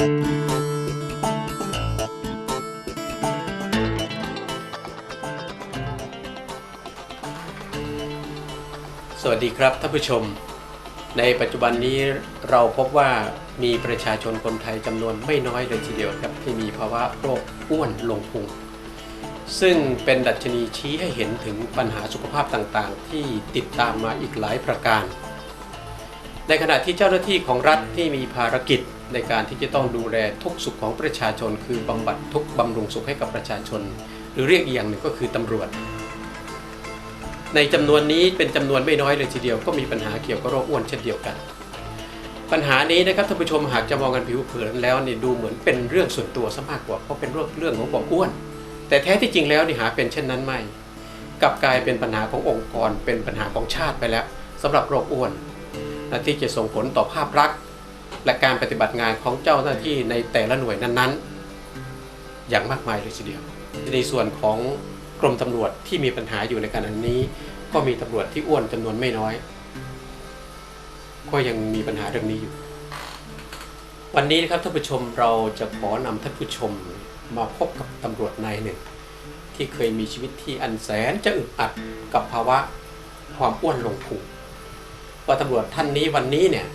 สวัสดีครับท่านผู้ชม ในปัจจุบันนี้เราพบว่ามีประชาชนคนไทยจำนวนไม่น้อยเลยทีเดียวครับที่มีภาวะโรคอ้วนลงพุงซึ่งเป็นดัชนีชี้ให้เห็นถึงปัญหาสุขภาพต่างๆ ที่ติดตามมาอีกหลายประการ ในขณะที่เจ้าหน้าที่ของรัฐที่มีภารกิจในการที่จะต้องดูแลทุกสุขของประชาชน คือบำบัดทุกบำรุงสุขให้กับประชาชน หรือเรียกอีกอย่างหนึ่งก็คือตำรวจ ในจำนวนนี้เป็นจำนวนไม่น้อยเลยทีเดียวก็มีปัญหาเกี่ยวกับโรคอ้วนเช่นเดียวกัน ปัญหานี้นะครับท่านผู้ชมหากจะมองกันผิวเผินแล้วเนี่ยดูเหมือนเป็นเรื่องส่วนตัวซะมากกว่าเพราะเป็นเรื่องเรื่องของความอ้วน แต่แท้ที่จริงแล้วนี่หาเป็นเช่นนั้นไม่กลับกลายเป็นปัญหาขององค์กร เป็นปัญหาของชาติไปแล้วสำหรับโรคอ้วน ที่จะส่งผลต่อภาพลักษณ์และการปฏิบัติงานของเจ้าหน้าที่ในแต่ละหน่วยนั้นๆ อย่างมากมายเลยทีเดียว ในส่วนของกรมตำรวจที่มีปัญหาอยู่ในขณะนี้ ก็มีตำรวจที่อ้วนจำนวนไม่น้อย ก็ยังมีปัญหาเรื่องนี้อยู่ วันนี้นะครับท่านผู้ชมเราจะขอนำท่านผู้ชมมาพบกับตำรวจนายหนึ่ง ที่เคยมีชีวิตที่อันแสนจะอึดอัดกับภาวะความอ้วนลงพุง ว่าตำรวจท่านนี้วันนี้เนี่ย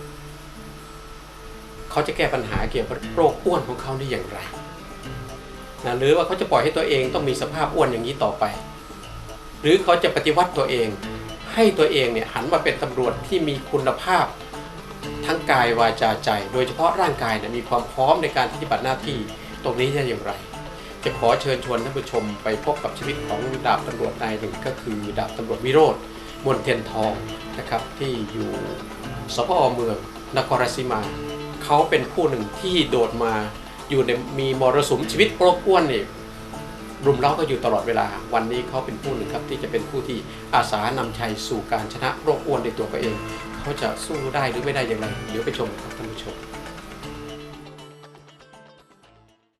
เขาจะแก้ปัญหาเกี่ยวกับโรคอ้วนของเขาได้อย่างไรนะหรือว่าเขาจะปล่อยให้ตัวเองต้องมีสภาพอ้วนอย่างนี้ต่อไป หรือเขาจะปฏิวัติตัวเอง ให้ตัวเองเนี่ยหันมาเป็นตำรวจที่มีคุณภาพทั้งกายวาจาใจ โดยเฉพาะร่างกายเนี่ยมีความพร้อมในการปฏิบัติหน้าที่ตรงนี้ได้อย่างไร จะขอเชิญชวนท่านผู้ชมไปพบกับชีวิตของดาบตำรวจนายหนึ่งก็คือดาบตำรวจวิโรธ มนเทียนทองนะครับที่อยู่สพอเมืองนครราชสีมา เขาเป็นผู้หนึ่งที่โดดมาอยู่ในมีมรสุมชีวิตโรคอ้วนนี่รุมเร้าก็อยู่ตลอดเวลา วันนี้เขาเป็นผู้หนึ่งครับที่จะเป็นผู้ที่อาสานำชัยสู่การชนะโรคอ้วนในตัวเขาเอง เขาจะสู้ได้หรือไม่ได้อย่างไรเดี๋ยวไปชมครับท่านผู้ชม